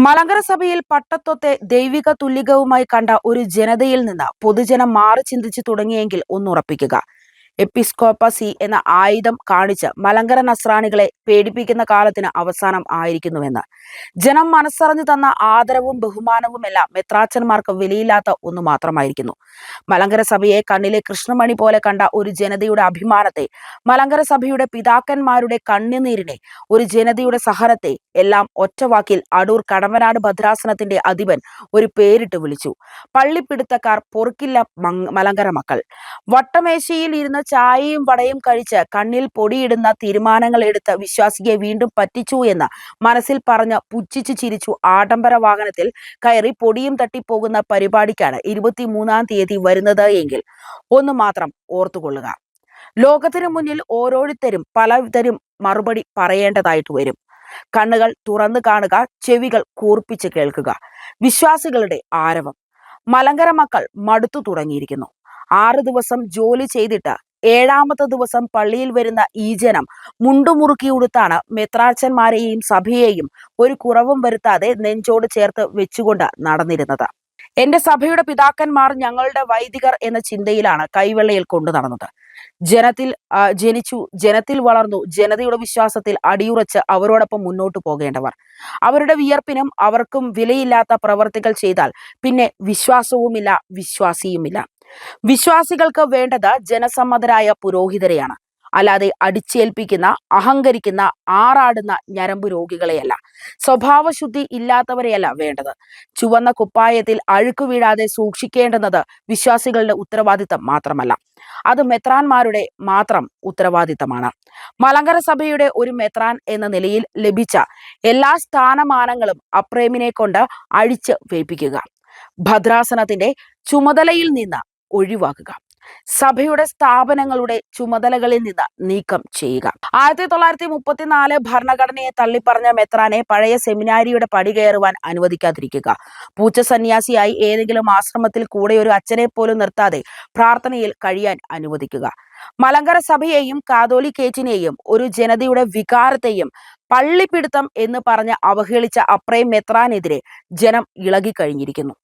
മലങ്കര സഭയിൽ പട്ടത്വത്തെ ദൈവിക തുല്യകവുമായി കണ്ട ഒരു ജനതയിൽ നിന്ന് പൊതുജനം മാറി ചിന്തിച്ചു തുടങ്ങിയെങ്കിൽ ഒന്നുറപ്പിക്കുക എപ്പിസ്കോപ്പസി എന്ന ആയുധം കാണിച്ച് മലങ്കര നസ്രാണികളെ പേടിപ്പിക്കുന്ന കാലത്തിന് അവസാനം ആയിരിക്കുന്നുവെന്ന്. ജനം മനസ്സറിഞ്ഞു തന്ന ആദരവും ബഹുമാനവും എല്ലാം മെത്രാച്ചന്മാർക്ക് വിലയില്ലാത്ത ഒന്നു മാത്രമായിരിക്കുന്നു. മലങ്കര സഭയെ കണ്ണിലെ കൃഷ്ണമണി പോലെ കണ്ട ഒരു ജനതയുടെ അഭിമാനത്തെ മലങ്കര സഭയുടെ പിതാക്കന്മാരുടെ കണ്ണുനീരിനെ ഒരു ജനതയുടെ സഹനത്തെ എല്ലാം ഒറ്റവാക്കിൽ അടൂർ കടമ്പനാട് ഭദ്രാസനത്തിന്റെ അധിപൻ ഒരു പേരിട്ട് വിളിച്ചു. പള്ളിപ്പിടുത്തക്കാർ പൊറുക്കില്ല മലങ്കര മക്കൾ. വട്ടമേശയിൽ ഇരുന്ന് ചായയും വടയും കഴിച്ച് കണ്ണിൽ പൊടിയിടുന്ന തീരുമാനങ്ങൾ എടുത്ത് വിശ്വാസിയെ വീണ്ടും പറ്റിച്ചു എന്ന് മനസ്സിൽ പറഞ്ഞ് പുച്ഛിച്ചു ചിരിച്ചു ആഡംബര വാഹനത്തിൽ കയറി പൊടിയും തട്ടിപ്പോകുന്ന പരിപാടിക്കാണ് ഇരുപത്തിമൂന്നാം തീയതി വരുന്നത് എങ്കിൽ. ഒന്ന് മാത്രം ഓർത്തുകൊള്ളുക. ലോകത്തിനു മുന്നിൽ ഓരോരുത്തരും പലതരും മറുപടി പറയേണ്ടതായിട്ട് വരും. കണ്ണുകൾ തുറന്നു കാണുക ചെവികൾ കൂർപ്പിച്ച് കേൾക്കുക. വിശ്വാസികളുടെ ആരവം. മലങ്കര മക്കൾ മടുത്തു തുടങ്ങിയിരിക്കുന്നു. ആറ് ദിവസം ജോലി ചെയ്തിട്ട് ഏഴാമത്തെ ദിവസം പള്ളിയിൽ വരുന്ന ഈ ജനം മുണ്ടുമുറുക്കിയുടുത്താണ് മെത്രാച്ചന്മാരെയും സഭയെയും ഒരു കുറവും വരുത്താതെ നെഞ്ചോട് ചേർത്ത് വെച്ചുകൊണ്ട് നടന്നിരുന്നത്. എന്റെ സഭയുടെ പിതാക്കന്മാർ ഞങ്ങളുടെ വൈദികർ എന്ന ചിന്തയിലാണ് കൈവെള്ളയിൽ കൊണ്ടു നടന്നത്. ജനത്തിൽ ജനിച്ചു ജനത്തിൽ വളർന്നു ജനതയുടെ വിശ്വാസത്തിൽ അടിയുറച്ച് അവരോടൊപ്പം മുന്നോട്ട് പോകേണ്ടവർ. അവരുടെ വിയർപ്പിനും അവർക്കും വിലയില്ലാത്ത പ്രവർത്തികൾ ചെയ്താൽ പിന്നെ വിശ്വാസവുമില്ല വിശ്വാസിയുമില്ല. വിശ്വാസികൾക്ക് വേണ്ടത് ജനസമ്മതരായ പുരോഹിതരെയാണ്. അല്ലാതെ അടിച്ചേൽപ്പിക്കുന്ന അഹങ്കരിക്കുന്ന ആറാടുന്ന ഞരമ്പു രോഗികളെയല്ല. സ്വഭാവശുദ്ധി ഇല്ലാത്തവരെയല്ല വേണ്ടത്. ചുവന്ന കുപ്പായത്തിൽ അഴുക്കു വീഴാതെ സൂക്ഷിക്കേണ്ടുന്നത് വിശ്വാസികളുടെ ഉത്തരവാദിത്തം മാത്രമല്ല. അത് മെത്രാൻമാരുടെ മാത്രം ഉത്തരവാദിത്തമാണ്. മലങ്കര സഭയുടെ ഒരു മെത്രാൻ എന്ന നിലയിൽ ലഭിച്ച എല്ലാ സ്ഥാനമാനങ്ങളും അപ്രേമിനെ കൊണ്ട് അഴിച്ച് വേപ്പിക്കുക. ഭദ്രാസനത്തിന്റെ ചുമതലയിൽ നിന്ന് ഒഴിവാക്കുക. സഭയുടെ സ്ഥാപനങ്ങളുടെ ചുമതലകളിൽ നിന്ന് നീക്കം ചെയ്യുക. ആയിരത്തി തൊള്ളായിരത്തി മുപ്പത്തിനാല് ഭരണഘടനയെ തള്ളിപ്പറഞ്ഞ മെത്രാനെ പഴയ സെമിനാരിയുടെ പടി കയറുവാൻ അനുവദിക്കാതിരിക്കുക. പൂച്ച സന്യാസിയായി ഏതെങ്കിലും ആശ്രമത്തിൽ കൂടെ ഒരു അച്ഛനെ പോലും നിർത്താതെ പ്രാർത്ഥനയിൽ കഴിയാൻ അനുവദിക്കുക. മലങ്കര സഭയെയും കാതോലിക്കേറ്റിനെയും ഒരു ജനതയുടെ വികാരത്തെയും പള്ളിപ്പിടുത്തം എന്ന് പറഞ്ഞ് അവഹേളിച്ച അപ്രയം മെത്രാനെതിരെ ജനം ഇളകിക്കഴിഞ്ഞിരിക്കുന്നു.